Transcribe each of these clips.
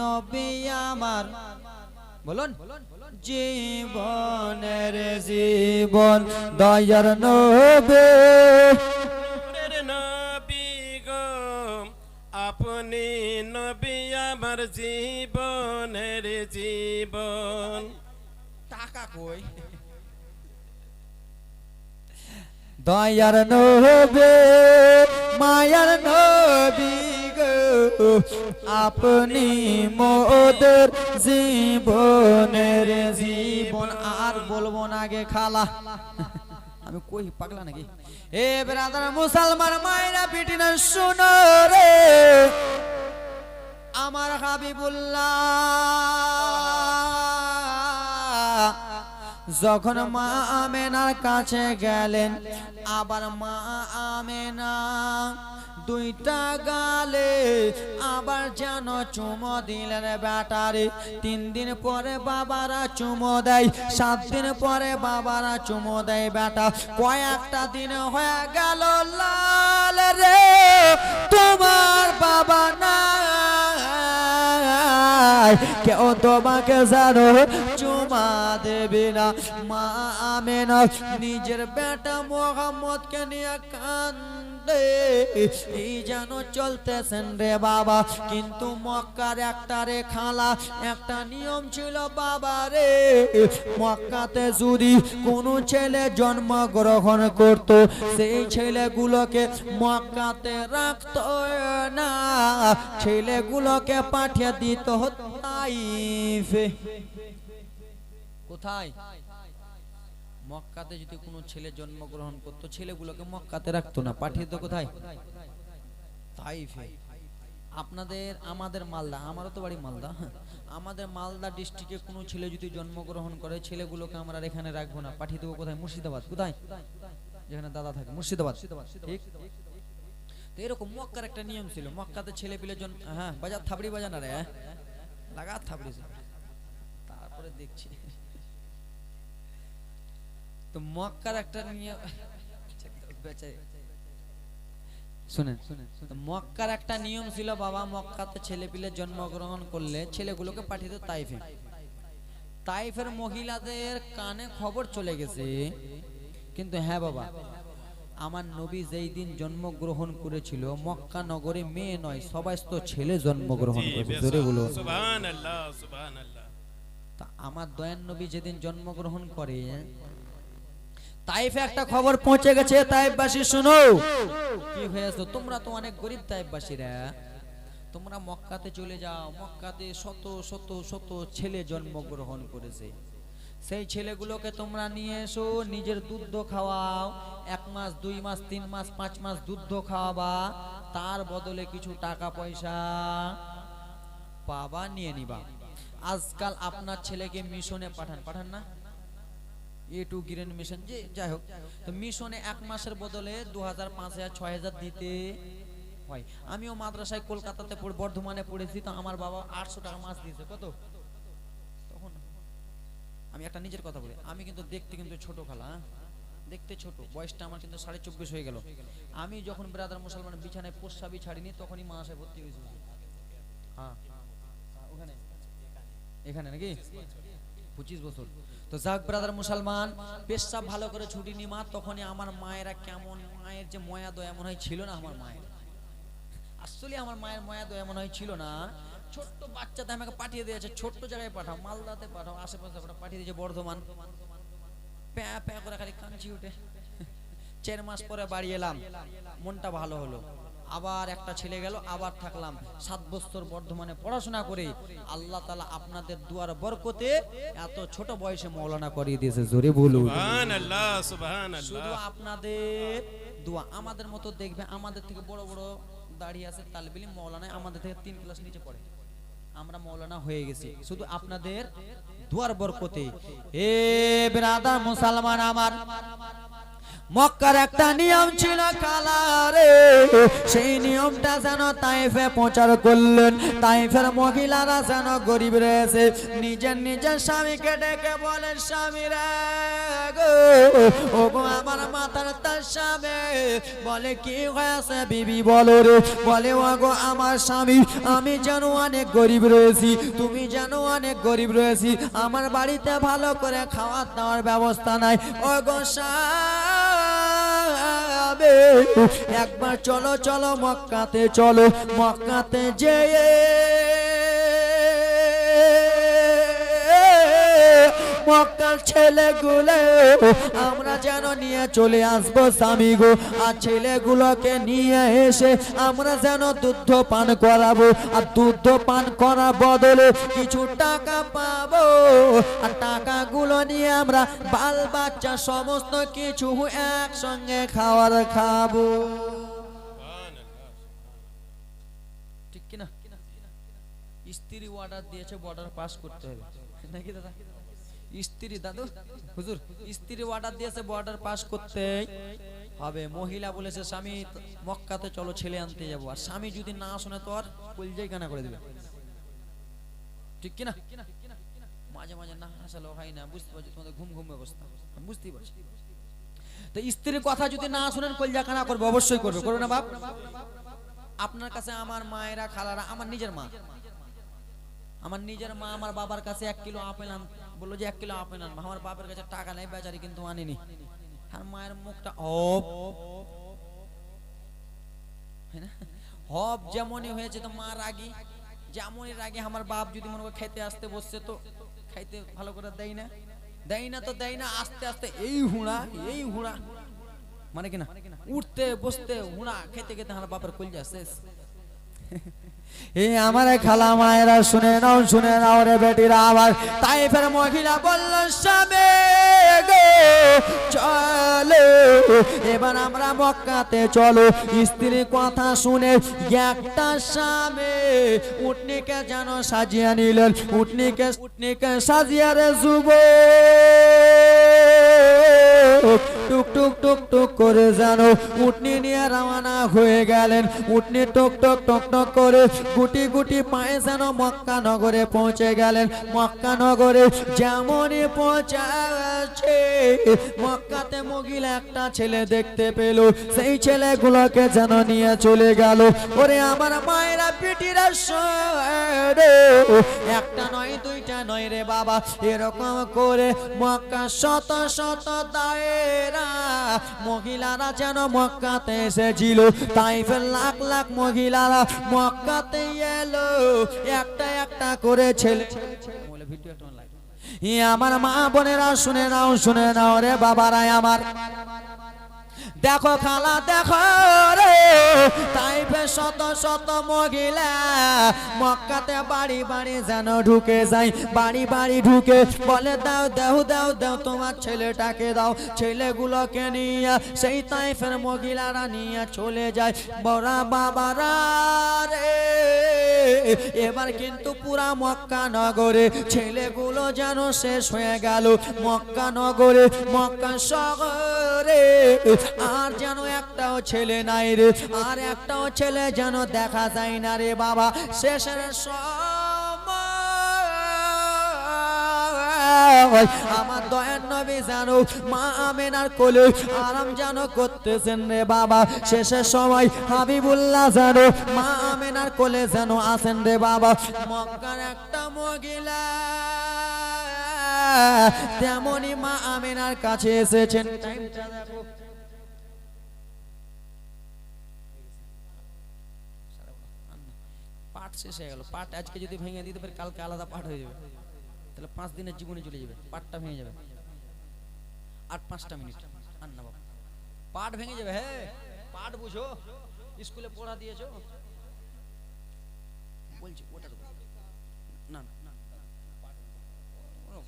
নবী আমার। বলুন। জীবনের জীবন দয়ার নবী। আপনি নবী আমার জীবনের জীবন। টাকা কই? দয়ার নবে মায়ার নবী। আপনি মোদের জীবনের জীবন আর বলব না আগে খালা। আমি কই, পাগলা নাকি? এ ব্রাদার মুসলমান মায়েরা পিটিনা শুনো রে। আমার হাবিবুল্লাহ। যখন মা আমেনার কাছে গেলেন, আবার মা আমেনা দুইটা গালে আবার যেন চুমো দিলেন ব্যাটারে। তিন দিন পরে বাবারা চুমো দেয়, সাত দিন পরে বাবারা চুমো দেয় বেটা কয়েকটা দিন হয়ে গেল লাল রে, তোমার বাবা না কেউ তোমাকে জানো চুমা দেবে না। মা আমেনা, নিজের বেটা মোহাম্মদকে নিয়ে এই যেন চলতেছেন রে বাবা, কিন্তু মক্কার একটা রে খালা, একটা নিয়ম ছিল, বাবা রে, মক্কাতে যদি কোনো ছেলে জন্মগ্রহণ করত, সেই ছেলেগুলোকে মক্কাতে রাখতো না। ছেলেগুলোকে পাঠিয়ে দিত তাইফে। কোথায়? মক্কাতে যদি কোনো ছেলে জন্মগ্রহণ করতো, ছেলেগুলোকে মক্কাতে রাখতো না, পাঠিয়ে দিত কোথায়? তাইফে। আপনাদের, আমাদের মালদা, আমারও তো বাড়ি মালদা। আমাদের মালদা ডিস্ট্রিক্টে কোনো ছেলে যদি জন্মগ্রহণ করে, ছেলেগুলোকে আমরা এখানে রাখব না, পাঠিয়ে দেবো কোথায়? মুর্শিদাবাদ। কোথায়? যেখানে দাদা থাকে, মুর্শিদাবাদ। ঠিক? তো এরকম মক্কার একটা নিয়ম ছিল। মক্কাতে ছেলে পিলে জন হ্যাঁ বাজার থাবড়ি বাজানা রে হ্যাঁ? লাগা থাবড়ি তারপরে দেখছি। তো মক্কার একটা শুনেন মক্কার একটা নিয়ম ছিল বাবা মক্কাতে ছেলে পিলে জন্মগ্রহণ করলে ছেলেগুলোকে পাঠিয়ে তাইফে। তাইফের মহিলাদের কানে খবর চলে গেছে কিন্তু হ্যাঁ বাবা আমার নবী যেই দিন জন্মগ্রহণ করেছিল মক্কা নগরে মেয়ে নয় সবাই তো ছেলে জন্মগ্রহণ করেছে বলো তা আমার দয়ান নবী যেদিন জন্মগ্রহণ করে তাইফে একটা খবর পৌঁছে গেছে, তাইফবাসী শুনো। কি হয়েছে? তোমরা তো অনেক গরিব তাইফবাসীরা। তোমরা মক্কাতে চলে যাও। মক্কাতে শত শত শত ছেলে জন্মগ্রহণ করেছে। সেই ছেলেগুলোকে তোমরা নিয়ে এসো, নিজের দুধ খাওয়াও। এক মাস, দুই মাস, তিন মাস, পাঁচ মাস দুধ খাওয়াবা। তার বদলে কিছু টাকা পয়সা পাবা, নিয়ে নিবা। আজকাল আপনার ছেলেকে মিশনে পাঠান। পাঠান না? এ টু গ্রিন মিশন যে যাই হোক, তো মিশনে এক মাসের বদলে দু হাজার পাঁচ হাজার ছয় হাজার দিতে হয়। আমিও মাদ্রাসায় কলকাতাতে বর্ধমানে পড়েছি, তো আমার বাবা আটশো টাকা মাস দিয়েছে, কত? তখন আমি একটা নিজের কথা বলি, আমি কিন্তু দেখতে কিন্তু ছোট খালা হ্যাঁ? দেখতে ছোট, বয়সটা আমার কিন্তু সাড়ে চব্বিশ হয়ে গেল। আমি যখন ব্রাদার মুসলমান বিছানায় পোষাবি ছাড়িনি, তখনই মাসে ভর্তি হয়েছি। হ্যাঁ। ওখানে? এখানে নাকি? পঁচিশ বছর। তো যাক ব্রাদার মুসলমান পেশাব ভালো করে ছুটি নি মা, তখনই আমার মায়েরা কেমন, মায়ের যে ময়া দয়া মনে হয় ছিল না আমার মায়ের। আসলে আমার মায়ের ময়া দয়া মনে হয় ছিল না। ছোট্ট বাচ্চাতে আমাকে পাঠিয়ে দিয়েছে, ছোট্ট জায়গায় পাঠাও, মালদাতে পাঠাও, আশেপাশে পাঠাও, পাঠিয়ে দিয়েছে বর্ধমান। প্যা প্যা করে খালি কাঁচি উঠে। চার মাস পরে বাড়ি এলাম, মনটা ভালো হলো। আবার একটা ছেলে গেল আবার থাকলাম। সাত বছর বর্ধমানে পড়াশোনা করে আল্লাহ তালা আপনাদের দুয়ার বরকতে এত ছোট বয়সে মৌলানা করিয়ে দিয়েছে জোরে বলুন। শুধু আপনাদের দোয়া আমাদের মতো দেখবে আমাদের থেকে বড় বড় দাঁড়িয়ে আছে তালবিলি মৌলানায় আমাদের থেকে তিন ক্লাস নিচে পড়ে। আমরা মৌলানা হয়ে গেছি। শুধু আপনাদের দুয়ার বরকতে। এ ব্রাদার মুসলমান আমার মক্কার একটা নিয়ম ছিল কালারে। সেই নিয়মটা যেন তাইফে প্রচার করলেন। তাইফের মহিলারা যেন গরিব রয়েছে। নিজের নিজের স্বামীকে ডেকে বলেন, স্বামী রে ও গো আমার মাথার তার স্বামী। বলে, কি হয়েছে বিবি, বলো রে। বলে ও গো আমার স্বামী, আমি যেন অনেক গরিব রয়েছি। তুমি যেন অনেক গরিব রয়েছি। আমার বাড়িতে ভালো করে খাওয়া দাওয়ার ব্যবস্থা নাই। ও গো স্বামী একবার চলো চলো মক্কাতে চলো মক্কাতে যেয়ে। মক্কার ছেলেগুলো, আমরা যেন নিয়ে চলে আসব স্বামী গো। আর ছেলেগুলোকে নিয়ে এসে আমরা যেন দুধ পান করাবো। আর দুধ পান করার বদলে কিছু টাকা পাবো। আর টাকাগুলো নিয়ে আমরা বাল বাচ্চা সমস্ত কিছু একসঙ্গে খাওয়ার খাব। স্ত্রী অর্ডার দিয়েছে বর্ডার পাস করতে হবে। নাকি দাদা? স্ত্রী, দাদু, হুজুর, স্ত্রী অর্ডার দিয়েছে বর্ডার পাস করতে। হবে, মহিলা বলেছে, স্বামী, মক্কাতে চলো, ছেলে আনতে যাব। আর স্বামী যদি না শুনে, তো আর কলজাই কানা করে দিবে। ঠিক কিনা? মাঝে মাঝে না হয় না, বুঝতে পারছি, তোমাদের ঘুম ঘুম পারছি। তো স্ত্রীর কথা যদি না শুনেন কলজা কানা করবে, অবশ্যই করবে। করবে না, বাপ। আপনার কাছে আমার মায়েরা, খালারা, আমার নিজের মা। আমার নিজের মা, আমার বাবার কাছে এক কিলো আপেল আন বলল যে এক কিলো আপেল আনব। আমার বাপের কাছে টাকা নেই, বেচারি কিন্তু আনিনি। আর মায়ের মুখটা অপ হ্যাঁ হব যেমনই হয়েছে তো মা রাগি। যেমনই রাগি, আমার বাপ যদি মনে করে খেতে আসতে বসছে তো খাইতে ভালো করে দেয় না। দেয় না তো দেয় না, আস্তে আস্তে এই হুড়া এই হুড়া। মানে কিনা উঠতে, বসতে হুড়া, খেতে খেতে আমার বাপের কলজা শেষ। এই আমার খালা মায়েরা শুনে নাও শুনে নাও রে বেটিরা আবার তাই ফের মহিলা বলল, স্বামী গো, চলো। এবার আমরা মক্কাতে চলো। স্ত্রীর কথা শুনে একটা স্বামী উটনিকে যেন সাজিয়ে নিলেন। উটনিকে উটনিকে সাজিয়ে রে যুব টুক টুক টুক টুক করে যেন উটনি নিয়ে রওনা হয়ে গেলেন। উটনি টক টক টক টক করে গুটি গুটি পায়ে যেন মক্কা নগরে পৌঁছে গেলেন। মক্কা নগরে যেমনই পৌঁছাচ্ছে, মক্কাতে মহিলা একটা ছেলে দেখতে পেল। সেই ছেলেগুলোকে যেন নিয়ে চলে গেল। ওরে আমার মায়েরা, পিটিরা একটা নয়, দুইটা নয় রে বাবা। এরকম করে মক্কা শত শত মহিলারা যেন মক্কাতে এসেছিল। তাই লাখ লাখ মহিলারা মক্কাতে এলো। একটা একটা করে ছেলে আমার মা বোনেরা, শুনে নাও শুনে নাও রে বাবারাই আমার। দেখো খালা, দেখো রে। তাই ফের শত শত মহিলা মক্কাতে বাড়ি বাড়ি যেন ঢুকে যায় বাড়ি বাড়ি ঢুকে বলে, দাও দাও দাও দাও, তোমার ছেলেটাকে দাও। ছেলেগুলোকে নিয়ে সেই তাইফের মহিলারা নিয়ে চলে যায়। বড়া বাবারা রে। এবার কিন্তু পুরা মক্কা নগরে ছেলেগুলো যেন শেষ হয়ে গেল। মক্কা নগরে, মক্কা শহরে আর যেন একটাও ছেলে নাই রে। আর একটাও ছেলে যেন দেখা যায় না রে বাবা। শেষের সময় আমার দয়ার নবী জানো, মা আমেনার কোলে আরাম যেন করতেছেন রে বাবা। শেষের সময় হাবিবুল্লাহ জানো, মা আমেনার কোলে যেন আছেন রে বাবা। মক্কার একটা মহিলা তেমনই মা আমেনার কাছে এসেছেন। টাইমটা দেখো। পাট শেষ হয়ে গেল। পাট আজকে যদি ভেঙে দিতে পারি কালকে আলাদা পাট হয়ে যাবে। তাহলে পাঁচ দিনের জীবনে চলে যাবে। পাটটা ভেঙে যাবে। আট পাঁচটা মিনিট। আর না বাবা। পাট ভেঙে যাবে হ্যাঁ পাট বুঝো। স্কুলে পড়া দিয়েছ? বলছি ওটা দেবো। না না,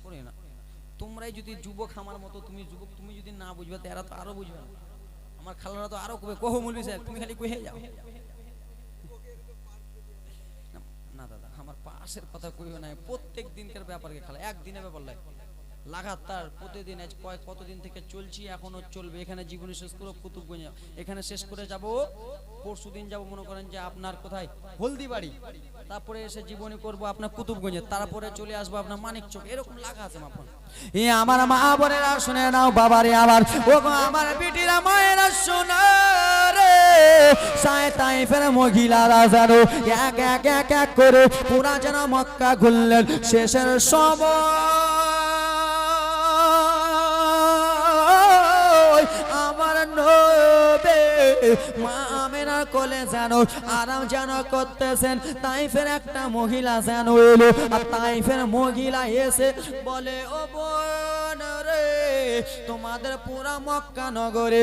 করি না। তোমরাই যদি যুবক আমার মতো তুমি যুবক তুমি যদি না বুঝবে তো এরা তো আরও বুঝবে না। আমার খালারা তো আরও কবে কহ মুলি স্যার তুমি খালি কহে যাও। না, দাদা আমার পাশের কথা কইও না প্রত্যেক দিনকার ব্যাপারকে খালা একদিনের ব্যাপার লাগে। লাগাতার প্রতিদিন আজ কয় কতদিন থেকে চলছি, এখনও চলবে। এখানে জীবনী শেষ করে কুতুবগঞ্জ এখানে শেষ করে যাব, পরশু দিন যাব, মনে করেন যে আপনার কোথায়? হলদিবাড়ি। তারপরে এসে জীবনী করব আপনার কুতুবগঞ্জে তারপরে চলে আসব আপনার মানিক চোখ এরকম লাগা আছে মাপন এ আমার মা বোনেরা, শুনে নাও বাবারে আবার। ও আমার বিটিরা, মায়েরা, শোনা রে। সায় তাই ফের মহিলারা জানো, এক এক এক এক করে পুরা যেন মক্কা ঘুরলেন। শেষের সময় মা আমেনার কোলে আরাম যেন করতেছেন তাই ফের একটা মহিলা যেন এলো, আর তাই ফের মহিলা এসে বলে, ও বোন রে, তোমাদের পুরা মক্কা নগরে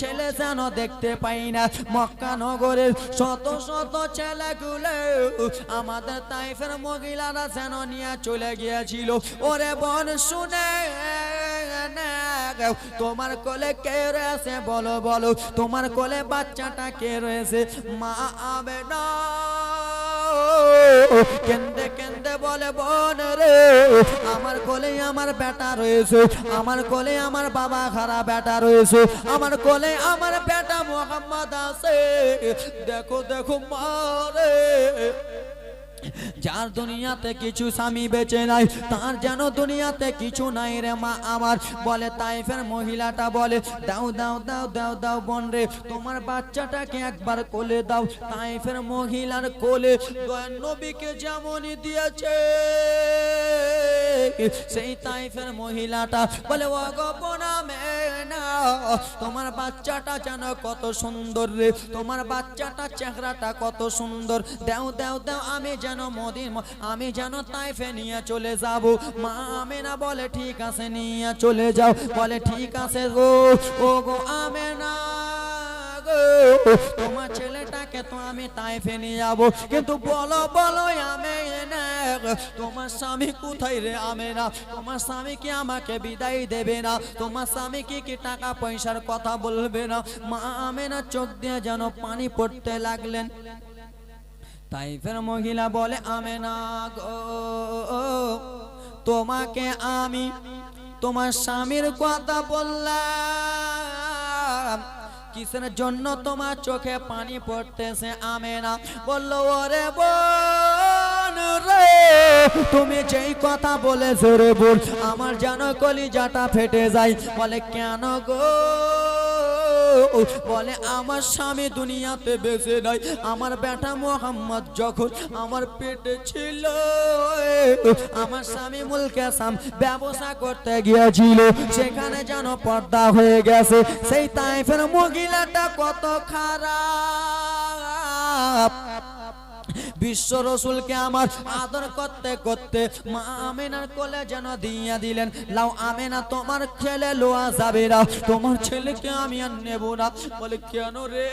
ছেলে যেন দেখতে পাই না। মক্কা নগরের শত শত ছেলেগুলো আমাদের তাইফের মহিলারা যেন নিয়ে চলে গিয়েছিল। ওরে বোন, শুনে তোমার কোলে কে রয়েছে? বলো বলো। তোমার কোলে বাচ্চাটা কে রয়েছে? মা আবে না। কেন্দে কেন্দে বলে, বোন রে, আমার কোলে আমার বেটা রয়েছে। আমার কোলে আমার বাবা খারাপ বেটা রয়েছে। আমার কোলে আমার বেটা মোহাম্মদ আছে। দেখো দেখো মারে যার দুনিয়াতে কিছু স্বামী বেঁচে নাই, তার যেন দুনিয়াতে কিছু নাই রে মা আমার। বলে তাইফের মহিলাটা বলে, দাও দাও দাও দাও দাও বোন রে, তোমার বাচ্চাটাকে একবার কোলে দাও। তাইফের মহিলার কোলে নবীকে যেমনই দিয়েছে, সেই তাইফের মহিলাটা বলে ও গো বোনা মেনা তোমার বাচ্চাটা যেন কত সুন্দর রে। তোমার বাচ্চাটা চেহারাটা কত সুন্দর। দেও দেও দেও, আমি যেন মদিন আমি যেন তাইফে নিয়ে চলে যাব। মা আমেনা বলে, ঠিক আছে, নিয়ে চলে যাও। বলে, ঠিক আছে গো। ও গো আমেনা তোমার ছেলেটাকে তো আমি তাইফে নিয়ে যাব। কিন্তু বলো বলো, আমি তোমার স্বামী কোথায় রে, আমি না। তোমার স্বামী কি আমাকে বিদায় দেবে না? তোমার স্বামী কি কি টাকা পয়সার কথা বলবে না? মা আমি না চোখ দিয়ে যেন পানি পড়তে লাগলেন। তাই ফের মহিলা বলে আমি না গো, তোমাকে আমি তোমার স্বামীর কথা বললাম। কিসের জন্য তোমার চোখে পানি পড়তেছে? আমি না বলল, ওরে বোন রে, তুমি যেই কথা বলে জোরে বল আমার যেন কলিজাটা ফেটে যায়। বলে, কেন গো? বলে, আমার স্বামী দুনিয়াতে বেঁচে নাই। আমার বেটা মোহাম্মদ যখন আমার পেটে ছিল, আমার স্বামী মুলকে সাম ব্যবসা করতে গিয়েছিল। সেখানে যেন পর্দা হয়ে গেছে। সেই তাইফের মহিলাটা কত খারাপ। বিশ্ব রসুলকে আমার আদর করতে করতে মা আমেনার কোলে যেন দিয়া দিলেন, লাও আমেনা, তোমার ছেলে লোয়া যাবে না, তোমার ছেলেকে আমি আর নেব না। বলে, কেন রে?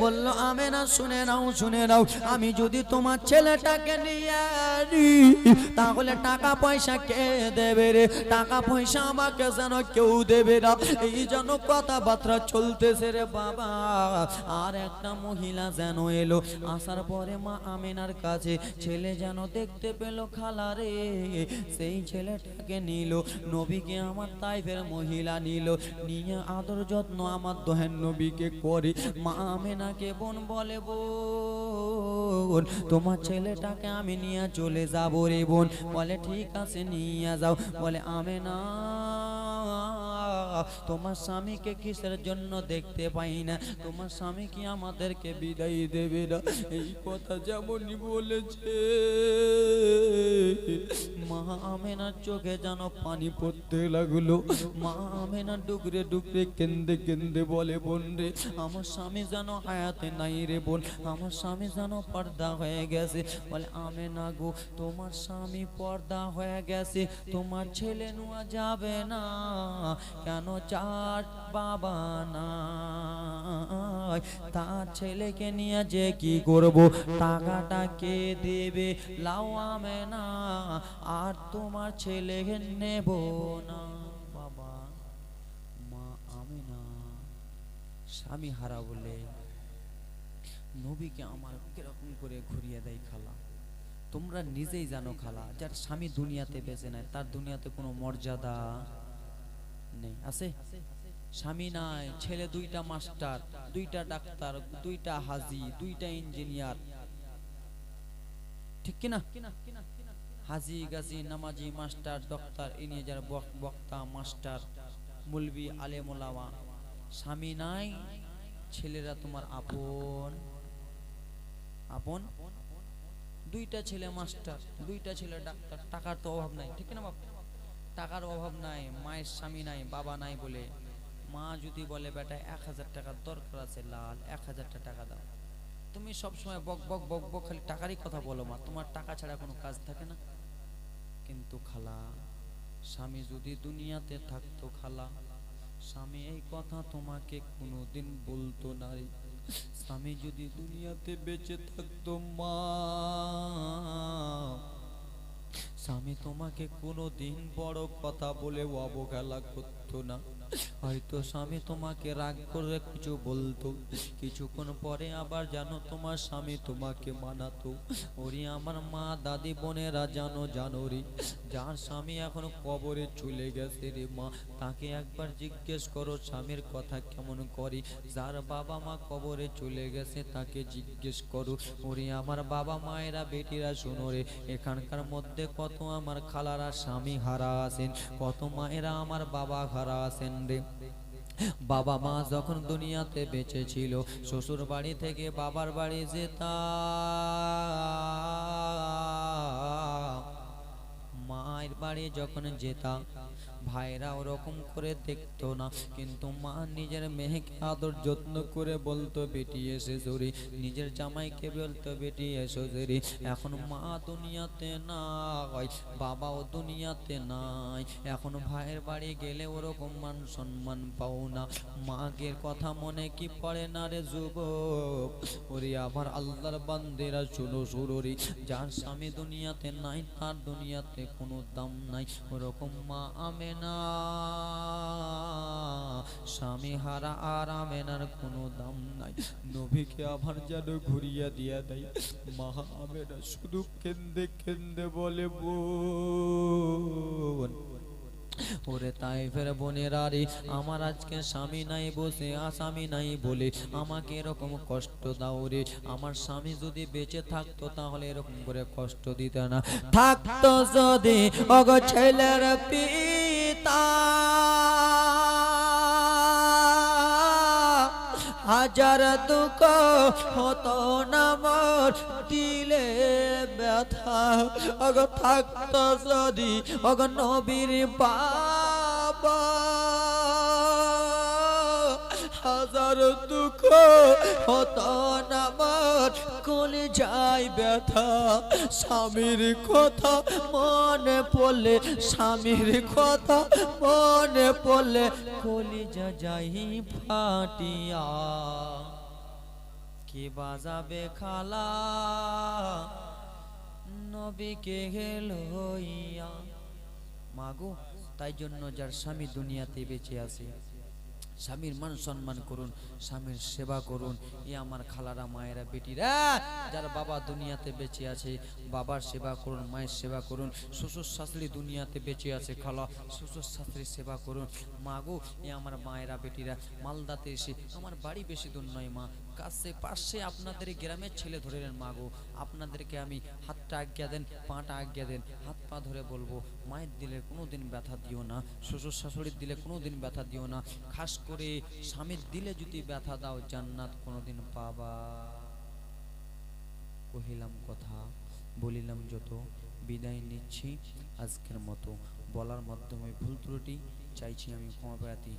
বলল, আমেনা, শুনে নাও শুনে নাও, আমি যদি তোমার ছেলেটাকে নিয়ে তাহলে টাকা পয়সা কে দেবে রে? টাকা পয়সা আমাকে যেন কেউ দেবে না। এই যেন কথাবার্তা চলতেছে রে বাবা। আর একটা মহিলা যেন এলো। আসার পরে মা আমেনার কাছে, ছেলে যেন দেখতে পেল খালা রে। সেই ছেলেটাকে নিল। নবীকে আমার তাইফের মহিলা নিল। নিয়ে আদর যত্ন আমার দোহেন নবীকে করে। মা আমেনাকে বোন বলে, বোন, তোমার ছেলেটাকে আমি নিয়ে চলে যাব রে বোন। বলে, ঠিক আছে, নিয়ে যাও। বলে, আমেনা তোমার স্বামীকে কিসের জন্য দেখতে পাই না? তোমার স্বামী কি আমাদেরকে বিদায় দেবে না? এই কথা যেমনই বলেছে। মা আমেনার চোখে যেন পানি পড়তে লাগল। মা আমেনা ডুকরে ডুকরে কেন্দে কেন্দে বলে, বোন রে, আমার স্বামী যেন হায়াতে নাই রে বোন। আমার স্বামী যেন পর্দা হয়ে গেছে। বলে, আমেনা গো, তোমার স্বামী পর্দা হয়ে গেছে। তোমার ছেলে নোয়া যাবে না। কেন চার বাবা না তার ছেলেকে নিয়ে যে কি করব? টাকাটা কে দেবে? লাও আমে না আর তোমার ছেলেকে নেব না। বাবা, মা আমি না স্বামী হারা বলে, নবীকে আমার কীরকম করে ঘুরিয়ে দেয় খালা? তোমরা নিজেই জানো খালা, যার স্বামী দুনিয়াতে বেঁচে নেয় তার দুনিয়াতে কোনো মর্যাদা নেই, আছে? স্বামী নাই, ছেলে দুইটা মাস্টার, দুইটা ডাক্তার, দুইটা হাজি, দুইটা ইঞ্জিনিয়ার। ঠিক কিনা? হাজি, গাজি, নামাজি, মাস্টার, ডক্টর বক্তা, মাস্টার, মুলবি স্বামী নাই, ছেলেরা তোমার আপন। আপন? দুইটা ছেলে মাস্টার, দুইটা ছেলে ডাক্তার, টাকার তো অভাব নাই, ঠিক না বাপ? টাকার অভাব নাই, মায়ের স্বামী নাই, বাবা নাই বলে মা যদি বলে, বেটা, এক হাজার টাকার দরকার আছে, লাল, এক হাজার টাকা দাও। তুমি সব সময় বক বক বক বক খালি টাকারই কথা বলো মা, তোমার টাকা ছাড়া কোনো কাজ থাকে না। কিন্তু খালা, স্বামী যদি দুনিয়াতে থাকতো খালা, স্বামী এই কথা তোমাকে কোনোদিন বলতো না স্বামী যদি দুনিয়াতে বেঁচে থাকতো মা স্বামী তোমাকে কোনো দিন বড় কথা বলে অবহেলা করতো না। হয়তো স্বামী তোমাকে রাগ করে কিছু বলতো। কিছুক্ষণ পরে আবার জানো তোমার স্বামী তোমাকে মানাতো। ওরে আমার মা, দাদি বোনেরা জানো জানো রে, যার স্বামী এখন কবরে চলে গেছে রে মা, তাকে একবার জিজ্ঞেস করো স্বামীর কথা কেমন করে। যার বাবা মা কবরে চলে গেছে, তাকে জিজ্ঞেস করো। ওরে আমার বাবা মায়েরা, বেটিরা শোনো রে, এখানকার মধ্যে কত আমার খালারা স্বামী হারা আছেন, কত মায়েরা আমার বাবা হারা আছেন। বাবা মা যখন দুনিয়াতে বেঁচে ছিল, শ্বশুর বাড়ি থেকে বাবার বাড়ি যেতাম। মায়ের বাড়ি যখন যেতাম ভাইরা ওরকম করে দেখতো না। কিন্তু মা নিজের মেয়েকে আদর যত্ন করে বলতো, বেটি, এসে জরি নিজের জামাইকে বলতো, বেটি, এসো জরি এখন মা দুনিয়াতে নাই, বাবাও দুনিয়াতে নাই। এখন ভাইয়ের বাড়ি গেলে ওরকম মান সম্মান পাও না। মাকে কথা মনে কি পড়ে না রে যুবক? ওরে আবার আল্লাহর বান্দেরা শুনো সুররি। যার স্বামী দুনিয়াতে নাই, তার দুনিয়াতে কোনো দাম নাই। ওরকম মা আমে স্বামী হারা আর আমেনার কোনো দাম নাই। আবার যেন দিয়া আমেনা শুধু কেন্দে কেন্দে বলে ওরে তাই ফের আমার আজকে স্বামী নাই বসে, আসামি নাই বলে আমাকে এরকম কষ্ট দাও রে। আমার স্বামী যদি বেঁচে থাকতো তাহলে এরকম করে কষ্ট দিত না। থাকতো যদি অগ ছেলের হাজার দুঃখ হতো নামর দিলে ব্যথা। অগ থাকত যদি অগ নবীর বাবা। হাজার দুঃখ হতো না মোর কলে যাই ব্যথা। স্বামীর কথা মনে পড়লে, স্বামীর কথা মনে পড়লে কলিজা যাই ফাটিয়া। কে বাজাবে খালা? নবীকে লইয়া মাগো, তাই জন্য যার স্বামী দুনিয়াতে বেঁচে আছে। স্বামীর মান সম্মান করুন, স্বামীর সেবা করুন। এ আমার খালারা, মায়েরা, বেটিরা, যার বাবা দুনিয়াতে বেঁচে আছে, বাবার সেবা করুন, মায়ের সেবা করুন। শ্বশুর শাশুড়ি দুনিয়াতে বেঁচে আছে, খালা শ্বশুর শাশুড়ির সেবা করুন। মা গো, এ আমার মায়েরা, বেটিরা, মালদাতে এসে, আমার বাড়ি বেশি দূর নয় মা কাছে পাশে আপনাদের গ্রামের ছেলে ধরে নেন, মা গো, আপনাদেরকে আমি হাতটা আজ্ঞা দেন, পাটা আজ্ঞা দেন, হাত পা ধরে বলব, মায়ের দিলে কোনো দিন ব্যথা দিও না শ্বশুর শাশুড়ির দিলে কোনো দিন ব্যথা দিও না, খাস করে স্বামীর দিলে যদি ব্যথা দাও, জান্নাত কোনোদিন পাবা। কহিলাম, কথা বলিলাম যত, বিদায় নিচ্ছি আজকের মতো। বলার মাধ্যমে ভুল ত্রুটি, চাইছি আমি ক্ষমা প্রার্থী